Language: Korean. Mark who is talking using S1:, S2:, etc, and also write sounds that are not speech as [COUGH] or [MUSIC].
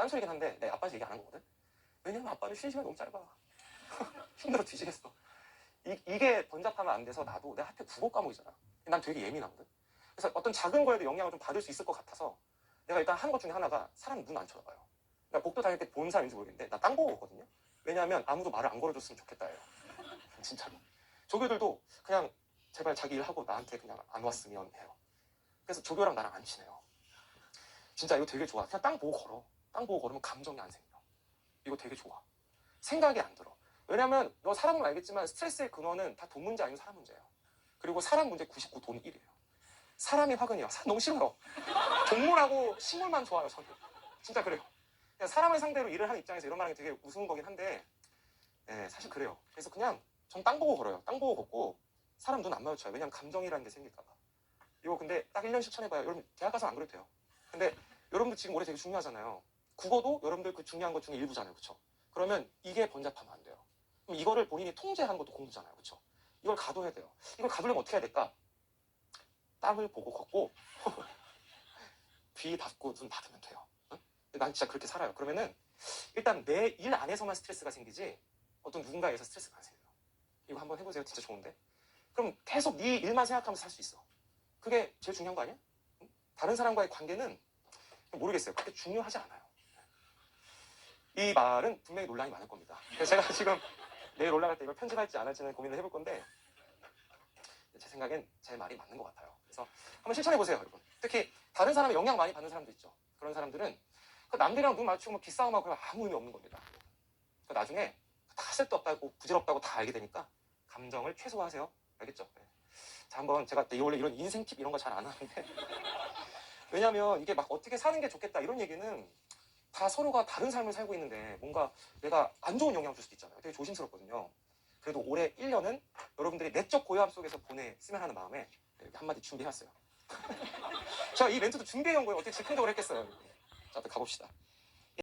S1: 딴소리긴 한데 내 아빠한테 얘기 안 한 거거든. 왜냐면 아빠는 쉬는 시간이 너무 짧아. [LAUGHS] 힘들어 뒤지겠어. 이, 이게 번잡하면 안 돼서 나도 내가 하필 국어 과목이잖아. 난 되게 예민하거든. 그래서 어떤 작은 거에도 영향을 좀 받을 수 있을 것 같아서 내가 일단 하는 것 중에 하나가 사람 눈 안 쳐다봐요. 나 복도 다닐 때 본 사람인지 모르겠는데 나 땅 보고 오거든요. 왜냐하면 아무도 말을 안 걸어줬으면 좋겠다 해요. [LAUGHS] 진짜로. 조교들도 그냥 제발 자기 일하고 나한테 그냥 안 왔으면 해요. 그래서 조교랑 나랑 안 친해요. 진짜 이거 되게 좋아. 그냥 땅 보고 걸어. 땅 보고 걸으면 감정이 안 생겨. 이거 되게 좋아. 생각이 안 들어. 왜냐면 너 사람은 알겠지만 스트레스의 근원은 다 돈 문제 아니면 사람 문제예요. 그리고 사람 문제 99, 돈 1이에요. 사람이 화근이야. 사람 너무 싫어요. 동물하고 식물만 좋아요, 저는. 진짜 그래요. 그냥 사람을 상대로 일을 하는 입장에서 이런 말하기 되게 우스운 거긴 한데, 예, 사실 그래요. 그래서 그냥 전 땅 보고 걸어요. 땅 보고 걷고 사람 눈 안 마주쳐요. 왜냐면 감정이라는 게 생길까봐. 이거 근데 딱 1년 실천해봐요. 여러분 대학 가서 안 그래도 돼요. 근데 여러분들 지금 올해 되게 중요하잖아요. 국어도 여러분들 그 중요한 것 중에 일부잖아요. 그쵸? 그러면 이게 번잡하면 안 돼요. 그럼 이거를 본인이 통제하는 것도 공부잖아요. 그쵸? 이걸 가둬야 돼요. 이걸 가두려면 어떻게 해야 될까? 땅을 보고 걷고 [LAUGHS] 귀 닫고 눈 닫으면 돼요. 응? 난 진짜 그렇게 살아요. 그러면은 일단 내 일 안에서만 스트레스가 생기지 어떤 누군가에서 스트레스가 안 생겨요. 이거 한번 해보세요. 진짜 좋은데. 그럼 계속 네 일만 생각하면서 살 수 있어. 그게 제일 중요한 거 아니야? 응? 다른 사람과의 관계는 모르겠어요. 그렇게 중요하지 않아요. 이 말은 분명히 논란이 많을 겁니다. 그래서 제가 [LAUGHS] 지금 내일 올라갈 때 이걸 편집할지 안 할지는 고민을 해볼 건데 제 생각엔 제 말이 맞는 것 같아요. 그래서 한번 실천해 보세요, 여러분. 특히 다른 사람의 영향 많이 받는 사람도 있죠. 그런 사람들은 그 남들이랑 눈 마주치고 뭐 기싸움하고 아무 의미 없는 겁니다. 그 나중에 다 쓸데 없다고 부질없다고 다 알게 되니까 감정을 최소화하세요. 알겠죠? 네. 자, 한번 제가 이 원래 이런 인생 팁 이런 거 잘 안 하는데 [LAUGHS] 왜냐면 이게 막 어떻게 사는 게 좋겠다 이런 얘기는 다 서로가 다른 삶을 살고 있는데 뭔가 내가 안 좋은 영향 줄 수도 있잖아요. 되게 조심스럽거든요. 그래도 올해 1년은 여러분들이 내적 고요함 속에서 보냈으면 하는 마음에 이렇게 한마디 준비해왔어요. [LAUGHS] 제가 이 멘트도 준비해온 거예요. 어떻게 즉흥적으로 했겠어요. 자, 또 가봅시다.